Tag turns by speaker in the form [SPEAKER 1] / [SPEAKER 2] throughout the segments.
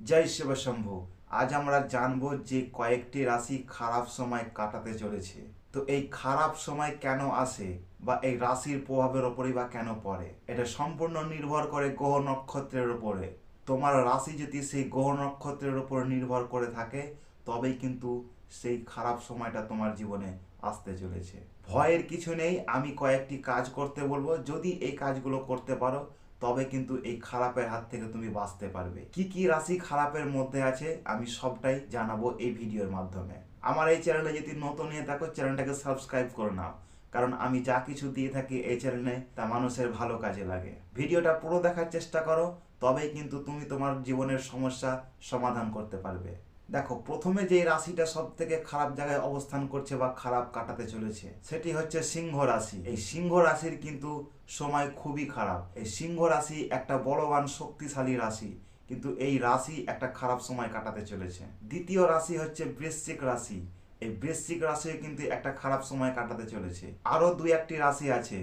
[SPEAKER 1] জয় শিবশম্ভু আজ আমরা জানব যে কয়েকটি রাশি খারাপ সময় কাটাতে চলেছে। তো এই খারাপ সময় কেন আসে বা এই রাশির প্রভাবের ওপরই বা কেন পড়ে? এটা সম্পূর্ণ নির্ভর করে গ্রহ নক্ষত্রের উপরে। তোমার রাশি যদি সেই গ্রহ নক্ষত্রের উপর নির্ভর করে থাকে, তবেই কিন্তু সেই খারাপ সময়টা তোমার জীবনে আসতে চলেছে। ভয়ের কিছু নেই, আমি কয়েকটি কাজ করতে বলব। যদি এই কাজগুলো করতে পারো তবে কিন্তু এই খারাপের হাত থেকে তুমি বাঁচতে পারবে। কি কি রাশি খারাপের মধ্যে আছে, আমি সবটাই জানাব এই ভিডিওর মাধ্যমে। আমার এই চ্যানেলে যদি নতুন নিয়ে থাকো, চ্যানেলটাকে সাবস্ক্রাইব করে নাও। কারণ আমি যা কিছু দিয়ে থাকি এই চ্যানেলে, তা মানুষের ভালো কাজে লাগে। ভিডিওটা পুরো দেখার চেষ্টা করো, তবেই কিন্তু তুমি তোমার জীবনের সমস্যা সমাধান করতে পারবে। দেখো, প্রথমে যে রাশিটা সব থেকে খারাপ জায়গায় অবস্থান করছে বা খারাপ কাটাতে চলেছে, সেটি হচ্ছে সিংহ রাশি। এই সিংহ রাশির কিন্তু সময় খুবই খারাপ। এই সিংহ রাশি একটা বলবান শক্তিশালী রাশি, কিন্তু এই রাশি একটা খারাপ সময় কাটাতে চলেছে। দ্বিতীয় রাশি হচ্ছে বৃশ্চিক রাশি। এই বৃশ্চিক রাশিও কিন্তু একটা খারাপ সময় কাটাতে চলেছে। আরও দুই একটি রাশি আছে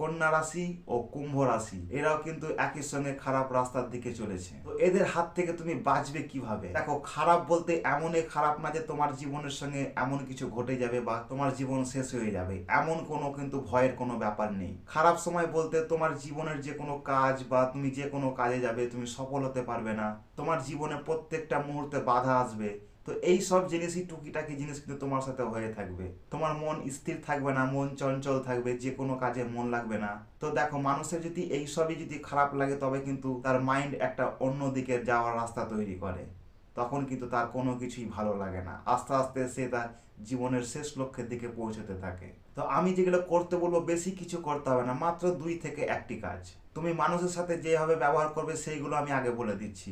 [SPEAKER 1] কন্যা রাশি ও কুম্ভ রাশি, এরাও কিন্তু একই সঙ্গে খারাপ রাস্তার দিকে চলেছে। তো এদের হাত থেকে তুমি বাঁচবে কীভাবে? দেখো, খারাপ বলতে এমনই খারাপ না যে তোমার জীবনের সঙ্গে এমন কিছু ঘটে যাবে বা তোমার জীবন শেষ হয়ে যাবে। এমন কোনো কিন্তু ভয়ের কোনো ব্যাপার নেই। খারাপ সময় বলতে তোমার জীবনের যে কোনো কাজ বা তুমি যে কোনো কাজে যাবে, তুমি সফল হতে পারবে না। তোমার জীবনে প্রত্যেকটা মুহূর্তে বাধা আসবে। তো এই সব জিনিসই টুকিটাকি জিনিস কিন্তু তোমার সাথে হয়ে থাকবে। তোমার মন স্থির থাকবে না, মন চঞ্চল থাকবে, যে কোনো কাজে মন লাগবে না। তো দেখো, মানুষের যদি এই সবই যদি খারাপ লাগে, তবে কিন্তু তার মাইন্ড একটা অন্য দিকে যাওয়ার রাস্তা তৈরি করে। তখন কিন্তু তার কোনো কিছুই ভালো লাগে না। আস্তে আস্তে সে তার জীবনের শেষ লক্ষ্যের দিকে পৌঁছতে থাকে। তো আমি যেগুলো করতে বলব, বেশি কিছু করতে হবে না, মাত্র দুই থেকে একটি কাজ। তুমি মানুষের সাথে যেভাবে ব্যবহার করবে, সেইগুলো আমি আগে বলে দিচ্ছি।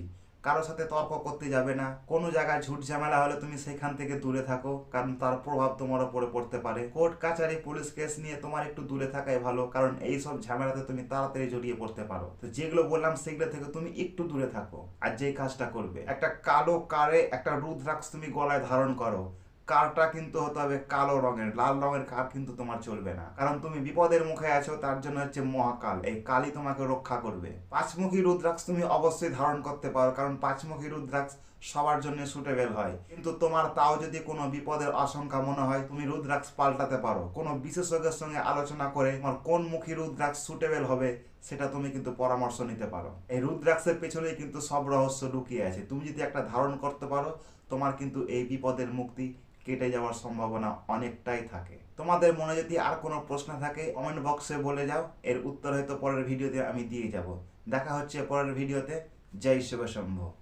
[SPEAKER 1] কারোর সাথে তর্ক করতে যাবে না। কোনো জায়গায় ঝুট ঝামেলা হলে তুমি সেখান থেকে দূরে থাকো, কারণ তার প্রভাব তোমার উপরে পড়তে পারে। কোর্ট, কাচারি, পুলিশ কেস নিয়ে তোমার একটু দূরে থাকাই ভালো, কারণ এই সব ঝামেলাতে তুমি তাড়াতাড়ি জড়িয়ে পড়তে পারো। তো যেগুলো বললাম সেগুলো থেকে তুমি একটু দূরে থাকো, আর যেই কাজটা করবে। একটা কালো কারে, একটা রুদ্রাক্ষ তুমি গলায় ধারণ করো। কারটা কিন্তু হতে হবে কালো রঙের, লাল রঙের কার কিন্তু তোমার চলবে না। কারণ তুমি বিপদের মুখে আছো, তার জন্য হচ্ছে মহাকাল। এই কালই তোমাকে রক্ষা করবে। পাঁচমুখী রুদ্রাক্ষ তুমি অবশ্যই ধারণ করতে পারো, কারণ পাঁচমুখী রুদ্রাক্ষ সবার জন্য সুটেবেল হয়। কিন্তু তোমার তাও যদি কোনো বিপদের আশঙ্কা মনে হয়, তুমি রুদ্রাক্ষ পাল্টাতে পারো। কোনো বিশেষজ্ঞের সঙ্গে আলোচনা করে তোমার কোন মুখী রুদ্রাক্ষ সুটেবেল হবে, সেটা তুমি কিন্তু পরামর্শ নিতে পারো। এই রুদ্রাক্ষের পেছনেই কিন্তু সব রহস্য লুকিয়ে আছে। তুমি যদি একটা ধারণ করতে পারো, তোমার কিন্তু এই বিপদের মুক্তি কেটে যাওয়ার সম্ভাবনা অনেকটাই থাকে। তোমাদের মনে যদি আর কোনো প্রশ্ন থাকে কমেন্ট বক্সে বলে যাও। এর উত্তর হয়তো পরের ভিডিওতে আমি দিয়ে যাব। দেখা হচ্ছে পরের ভিডিওতে। জয় শিবশম্ভু।